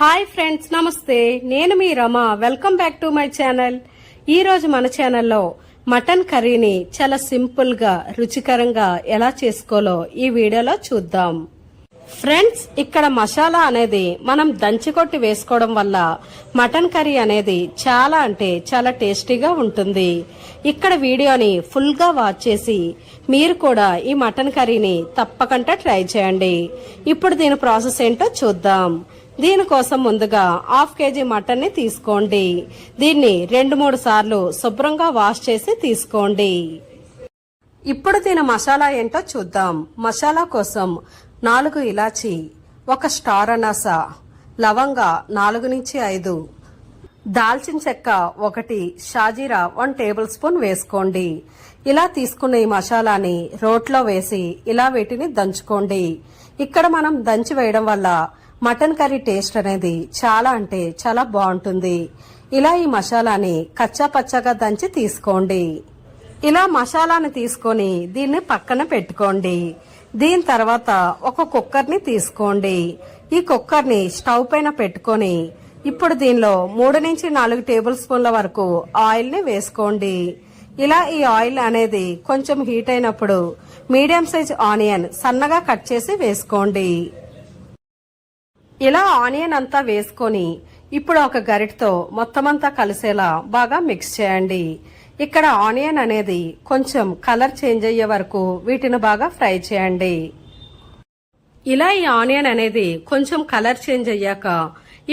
Hi friends నమస్తే. నేను మీ Rama. Welcome back to my channel. ఈరోజు మన ఛానల్లో మటన్ కర్రీని చాలా సింపుల్గా రుచికరంగా ఎలా చేసుకోలో ఈ వీడియోలో చూద్దాం. ఫ్రెండ్స్ ఇక్కడ మసాలా అనేది మనం దంచికొట్టి వేసుకోవడం వల్ల మటన్ కర్రీ అనేది చాలా అంటే చాలా టేస్టీగా ఉంటుంది. ఇక్కడ వీడియోని ఫుల్గా వాచ్ చేసి మీరు కూడా ఈ మటన్ కర్రీని తప్పకుండా ట్రై చేయండి. ఇప్పుడు దీని ప్రాసెస్ ఏంటో చూద్దాం. దీనికోసం ముందుగా హాఫ్ కేజీ మటన్ని తీసుకోండి. దీన్ని రెండు మూడు సార్లు శుభ్రంగా వాష్ చేసి తీసుకోండి. ఇప్పుడు దీని మసాలా ఏంటో చూద్దాం. మసాలా కోసం నాలుగు ఇలాచి ఒక స్టార్ అనాస లవంగ నాలుగు నుంచి ఐదు దాల్చిన చెక్క ఒకటి షాజీరా వన్ టేబుల్ స్పూన్ వేసుకోండి. ఇలా తీసుకున్న ఈ మసాలాని రోట్లో వేసి ఇలా వీటిని దంచుకోండి. ఇక్కడ మనం దంచి వేయడం వల్ల మటన్ కర్రీ టేస్ట్ అనేది చాలా అంటే చాలా బాగుంటుంది. ఇలా ఈ మసాలాని కచ్చా పచ్చగా దంచి తీసుకోండి. ఇలా మసాలాని తీసుకొని దీన్ని పక్కన పెట్టుకోండి. దీని తర్వాత ఒక కుక్కర్ని తీసుకోండి. ఈ కుక్కర్ని స్టవ్ పైన పెట్టుకొని ఇప్పుడు దీనిలో మూడు నుంచి నాలుగు టేబుల్ స్పూన్ల వరకు ఆయిల్ని వేసుకోండి. ఇలా ఈ ఆయిల్ అనేది కొంచెం హీట్ అయినప్పుడు మీడియం సైజ్ ఆనియన్ సన్నగా కట్ చేసి వేసుకోండి. ఇలా ఆనియన్ అంతా వేసుకొని ఇప్పుడు ఒక గరిటతో మొత్తం అంతా కలిసేలా బాగా మిక్స్ చేయండి. ఇక్కడ ఆనియన్ అనేది కొంచెం కలర్ చేంజ్ అయ్యే వరకు వీటిని బాగా ఫ్రై చేయండి. ఇలా ఈ ఆనియన్ అనేది కొంచెం కలర్ చేంజ్ అయ్యాక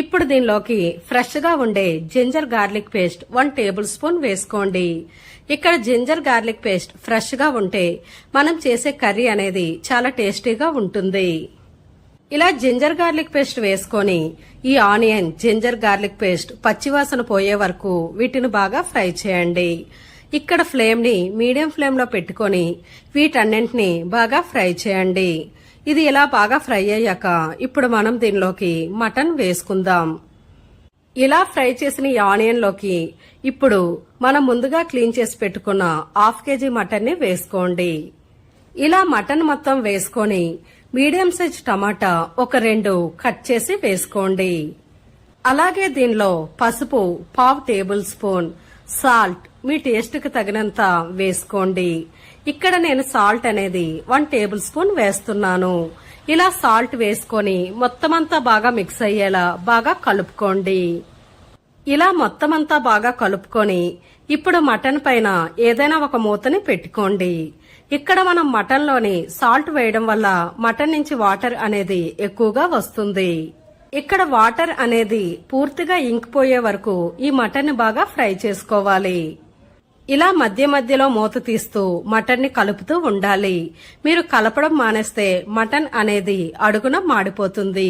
ఇప్పుడు దీనిలోకి ఫ్రెష్గా ఉండే ginger garlic paste one tablespoon వేసుకోండి. ఇక్కడ జింజర్ గార్లిక్ పేస్ట్ ఫ్రెష్గా ఉంటే మనం చేసే కర్రీ అనేది చాలా టేస్టీగా ఉంటుంది. ఇలా జింజర్ గార్లిక్ పేస్ట్ వేసుకొని ఈ ఆనియన్ జింజర్ గార్లిక్ పేస్ట్ పచ్చివాసన పోయే వరకు వీటిని బాగా ఫ్రై చేయండి. ఇక్కడ ఫ్లేమ్ని మీడియం ఫ్లేమ్లో పెట్టుకొని వీటన్నింటిని బాగా ఫ్రై చేయండి. ఇది ఇలా బాగా ఫ్రై అయ్యాక ఇప్పుడు మనం దీనిలోకి మటన్ వేసుకుందాం. ఇలా ఫ్రై చేసిన ఈ ఆనియన్లోకి ఇప్పుడు మనం ముందుగా క్లీన్ చేసి పెట్టుకున్న హాఫ్ కేజీ మటన్ని వేసుకోండి. ఇలా మటన్ మొత్తం వేసుకొని మీడియం సైజ్ టమాటా ఒక రెండు కట్ చేసి వేసుకోండి. అలాగే దీనిలో పసుపు పావు టేబుల్ స్పూన్ సాల్ట్ మీ టేస్ట్కి తగినంత వేసుకోండి. ఇక్కడ నేను సాల్ట్ అనేది వన్ టేబుల్ స్పూన్ వేస్తున్నాను. ఇలా సాల్ట్ వేసుకొని మొత్తం అంతా బాగా మిక్స్ అయ్యేలా బాగా కలుపుకోండి. ఇలా మొత్తం అంతా బాగా కలుపుకొని ఇప్పుడు మటన్ పైన ఏదైనా ఒక మూతని పెట్టుకోండి. ఇక్కడ మనం మటన్లోని సాల్ట్ వేయడం వల్ల మటన్ నుంచి వాటర్ అనేది ఎక్కువగా వస్తుంది. ఇక్కడ వాటర్ అనేది పూర్తిగా ఇంకిపోయే వరకు ఈ మటన్ బాగా ఫ్రై చేసుకోవాలి. ఇలా మధ్య మధ్యలో మూత తీస్తూ మటన్ని కలుపుతూ ఉండాలి. మీరు కలపడం మానేస్తే మటన్ అనేది అడుగున మాడిపోతుంది.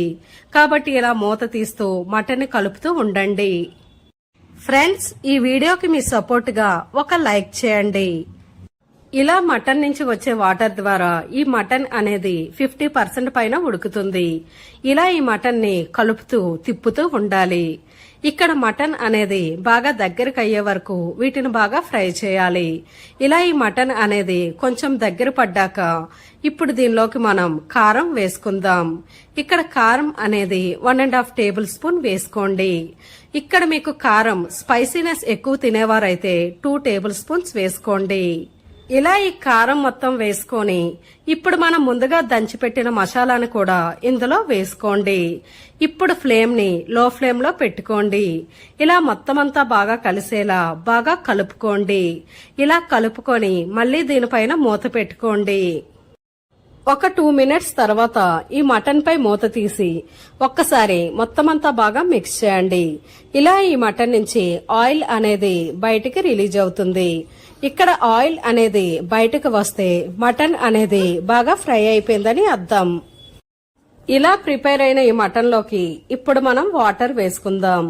కాబట్టి ఇలా మూత తీస్తూ మటన్ని కలుపుతూ ఉండండి. ఫ్రెండ్స్ ఈ వీడియోకి మీ సపోర్ట్గా ఒక లైక్ చేయండి. ఇలా మటన్ నుంచి వచ్చే వాటర్ ద్వారా ఈ మటన్ అనేది ఫిఫ్టీ పర్సెంట్ పైన ఉడుకుతుంది. ఇలా ఈ మటన్ని కలుపుతూ తిప్పుతూ ఉండాలి. ఇక్కడ మటన్ అనేది బాగా దగ్గరకు అయ్యే వరకు వీటిని బాగా ఫ్రై చేయాలి. ఇలా ఈ మటన్ అనేది కొంచెం దగ్గర పడ్డాక ఇప్పుడు దీనిలోకి మనం కారం వేసుకుందాం. ఇక్కడ కారం అనేది one and half tablespoon వేసుకోండి. ఇక్కడ మీకు కారం స్పైసీనెస్ ఎక్కువ తినేవారైతే టూ టేబుల్ స్పూన్స్ వేసుకోండి. ఇలా ఈ కారం మొత్తం వేసుకొని ఇప్పుడు మనం ముందుగా దంచిపెట్టిన మసాలాను కూడా ఇందులో వేసుకోండి. ఇప్పుడు ఫ్లేమ్ని లో ఫ్లేమ్లో పెట్టుకోండి. ఇలా మొత్తం అంతా బాగా కలిసేలా బాగా కలుపుకోండి. ఇలా కలుపుకొని మళ్ళీ దీనిపైన మూత పెట్టుకోండి. ఒక టూ మినిట్స్ తర్వాత ఈ మటన్ పై మూత తీసి ఒక్కసారి మొత్తం అంతా బాగా మిక్స్ చేయండి. ఇలా ఈ మటన్ నుంచి ఆయిల్ అనేది బయటికి రిలీజ్ అవుతుంది. ఇక్కడ ఆయిల్ అనేది బయటకు వస్తే మటన్ అనేది బాగా ఫ్రై అయిపోయిందని అర్థం. ఇలా ప్రిపేర్ అయిన ఈ మటన్లోకి ఇప్పుడు మనం వాటర్ వేసుకుందాం.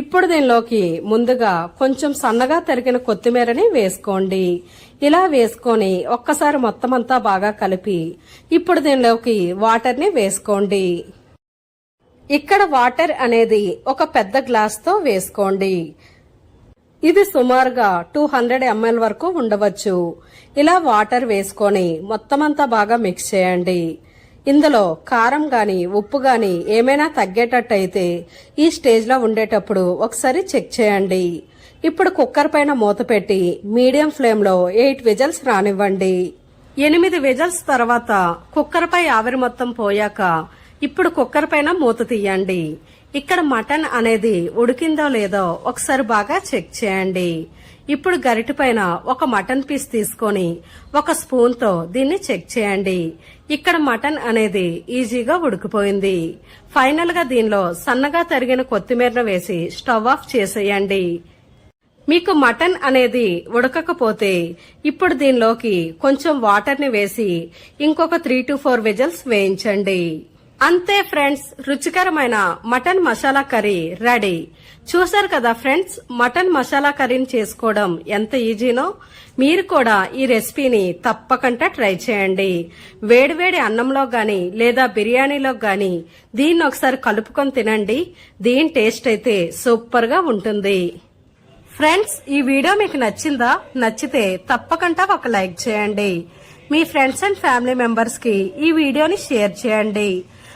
ఇప్పుడు దీనిలోకి ముందుగా కొంచెం సన్నగా తరిగిన కొత్తిమీరని వేసుకోండి. ఇలా వేసుకొని ఒక్కసారి మొత్తం అంతా బాగా కలిపి ఇప్పుడు దీనిలోకి వాటర్ని వేసుకోండి. ఇక్కడ వాటర్ అనేది ఒక పెద్ద గ్లాస్తో వేసుకోండి. ఇది సుమారుగా టూ హండ్రెడ్ ఎంఎల్ వరకు ఉండవచ్చు. ఇలా వాటర్ వేసుకొని మొత్తం అంతా బాగా మిక్స్ చేయండి. ఇందులో కారం గాని ఉప్పు గాని ఏమైనా తగ్గేటట్టయితే ఈ స్టేజ్లో ఉండేటప్పుడు ఒకసారి చెక్ చేయండి. ఇప్పుడు కుక్కర్ పైన మూత పెట్టి మీడియం ఫ్లేమ్లో ఎయిట్ విజల్స్ రానివ్వండి. ఎనిమిది విజల్స్ తర్వాత కుక్కర్ పై ఆవిరి మొత్తం పోయాక ఇప్పుడు కుక్కర్ పైన మూత తీయండి. ఇక్కడ మటన్ అనేది ఉడికిందో లేదో ఒకసారి బాగా చెక్ చేయండి. ఇప్పుడు గరిటె పైన ఒక మటన్ పీస్ తీసుకొని ఒక స్పూన్తో దీన్ని చెక్ చేయండి. ఇక్కడ మటన్ అనేది ఈజీగా ఉడికిపోయింది. ఫైనల్గా దీనిలో సన్నగా తరిగిన కొత్తిమీరను వేసి స్టవ్ ఆఫ్ చేసేయండి. మీకు మటన్ అనేది ఉడకకపోతే ఇప్పుడు దీనిలోకి కొంచెం వాటర్ని వేసి ఇంకొక త్రీ టు ఫోర్ విజల్స్ వేయించండి. అంతే ఫ్రెండ్స్ రుచికరమైన మటన్ మసాలా కర్రీ రెడీ. చూసారు కదా ఫ్రెండ్స్ మటన్ మసాలా కర్రీని చేసుకోవడం ఎంత ఈజీనో? మీరు కూడా ఈ రెసిపీని తప్పకుండా ట్రై చేయండి. వేడివేడి అన్నంలో గాని లేదా బిర్యానీలో గాని దీన్ని ఒకసారి కలుపుకొని తినండి. దీని టేస్ట్ అయితే సూపర్గా ఉంటుంది. ఫ్రెండ్స్ ఈ వీడియో మీకు నచ్చిందా? నచ్చితే తప్పకుండా ఒక లైక్ చేయండి. మీ ఫ్రెండ్స్ అండ్ ఫ్యామిలీ మెంబర్స్కి ఈ వీడియోని షేర్ చేయండి.